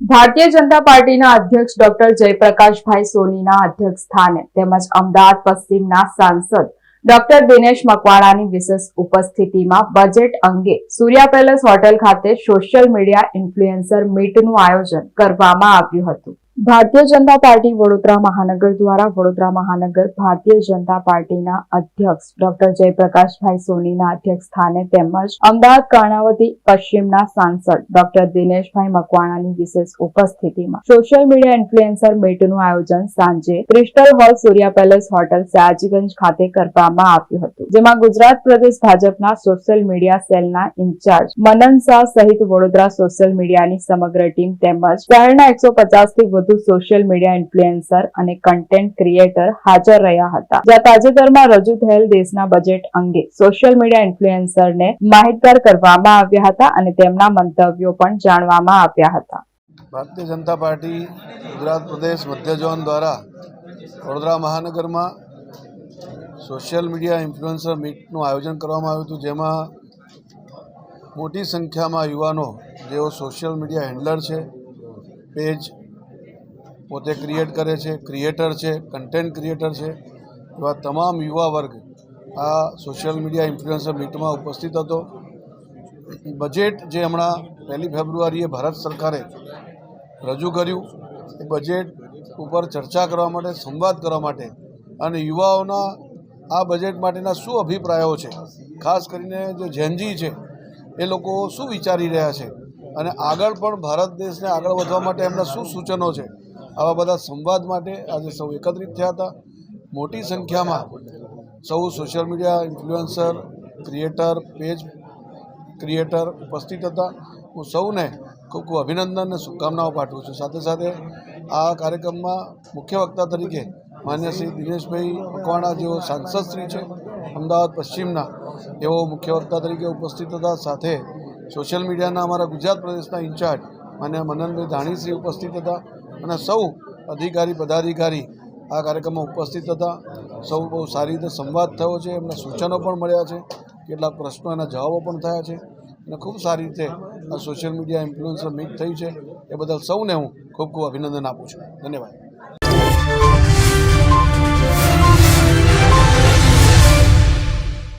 ભારતીય જનતા પાર્ટીના અધ્યક્ષ ડોક્ટર જયપ્રકાશભાઈ સોનીના અધ્યક્ષ સ્થાને તેમજ અમદાવાદ પશ્ચિમના સાંસદ ડોક્ટર દિનેશ મકવાણાની વિશેષ ઉપસ્થિતિમાં બજેટ અંગે સૂર્યા પેલેસ હોટેલ ખાતે સોશિયલ મીડિયા ઇન્ફ્લુએન્સર મીટનું આયોજન કરવામાં આવ્યું હતું. ભારતીય જનતા પાર્ટી વડોદરા મહાનગર દ્વારા વડોદરા મહાનગર ભારતીય જનતા પાર્ટીના અધ્યક્ષ ડોક્ટર જયપ્રકાશભાઈ સોનીના અધ્યક્ષ સ્થાને તેમજ અમદાવાદ, કર્ણાવતી, પશ્ચિમના સાંસદ ડોક્ટર દિનેશભાઈ મકવાણાની વિશેષ ઉપસ્થિતિમાં સોશિયલ મીડિયા ઇન્ફ્લુએન્સર મીટનું આયોજન સાંજે crystal hall Surya Palace hotel Sayajiganj ખાતે કરવામાં આવ્યું હતું, જેમાં ગુજરાત પ્રદેશ ભાજપના સોશિયલ મીડિયા સેલના ઇન્ચાર્જ મનન શાહ સહિત વડોદરા સોશિયલ મીડિયાની સમગ્ર ટીમ તેમજ શહેરના એકસો થી વધુ સોશિયલ મીડિયા ઇન્ફ્લુએન્સર અને કન્ટેન્ટ ક્રિએટર હાજર રહ્યા હતા. જ્યાં તાજેતરમાં રજૂ થયેલ દેશના બજેટ અંગે સોશિયલ મીડિયા ઇન્ફ્લુએન્સરને માહિતગાર કરવામાં આવ્યા હતા અને તેમના મંતવ્યો પણ જાણવામાં આવ્યા હતા. ભારતીય જનતા પાર્ટી, ગુજરાત પ્રદેશ મધ્ય ઝોન દ્વારા વડોદરા મહાનગરમાં સોશિયલ મીડિયા ઇન્ફ્લુએન્સર મીટનું આયોજન કરવામાં આવ્યું હતું, જેમાં મોટી સંખ્યામાં યુવાનો, જેઓ સોશિયલ મીડિયા હેન્ડલર છે, પેજ પોતે ક્રિએટ કરે છે ક્રિએટર છે કન્ટેન્ટ ક્રિએટર છે. એવા તમામ યુવા વર્ગ આ સોશિયલ મીડિયા ઇન્ફ્લુએન્સર મીટમાં ઉપસ્થિત હતો. બજેટ જે હમણાં પહેલી ફેબ્રુઆરીએ ભારત સરકારે રજૂ કર્યું, એ બજેટ ઉપર ચર્ચા કરવા માટે, સંવાદ કરવા માટે અને યુવાઓના આ બજેટ માટેના શું અભિપ્રાયો છે, ખાસ કરીને જે જેનજી છે, એ લોકો શું વિચારી રહ્યા છે અને આગળ પણ ભારત દેશને આગળ વધવા માટે એમના શું સૂચનો છે આવા બધા સંવાદ માટે આજે સૌ એકત્રિત થયા હતા. મોટી સંખ્યામાં સૌ social media influencer creator page creator ઉપસ્થિત હતા. હું સૌને ખૂબ ખૂબ અભિનંદન અને શુભકામનાઓ પાઠવું છું. સાથે સાથે આ કાર્યક્રમમાં મુખ્ય વક્તા તરીકે માન્ય શ્રી દિનેશભાઈ મકવાણા જેઓ સાંસદ શ્રી છે, અમદાવાદ પશ્ચિમના એઓ મુખ્ય વક્તા તરીકે ઉપસ્થિત હતા. સાથે સોશિયલ મીડિયાના અમારા ગુજરાત પ્રદેશના ઇન્ચાર્જ માન્ય મનનભાઈ ધાણીશ્રી ઉપસ્થિત હતા અને સૌ અધિકારી, પદાધિકારી આ કાર્યક્રમમાં ઉપસ્થિત હતા. સૌ બહુ સારી રીતે સંવાદ થયો છે, એમના સૂચનો પણ મળ્યા છે, કેટલાક પ્રશ્નો એના જવાબો પણ થયા છે અને ખૂબ સારી રીતે આ સોશિયલ મીડિયા ઇન્ફ્લુઅન્સર મીટ થઈ છે. એ બદલ સૌને હું ખૂબ ખૂબ અભિનંદન આપું છું. ધન્યવાદ.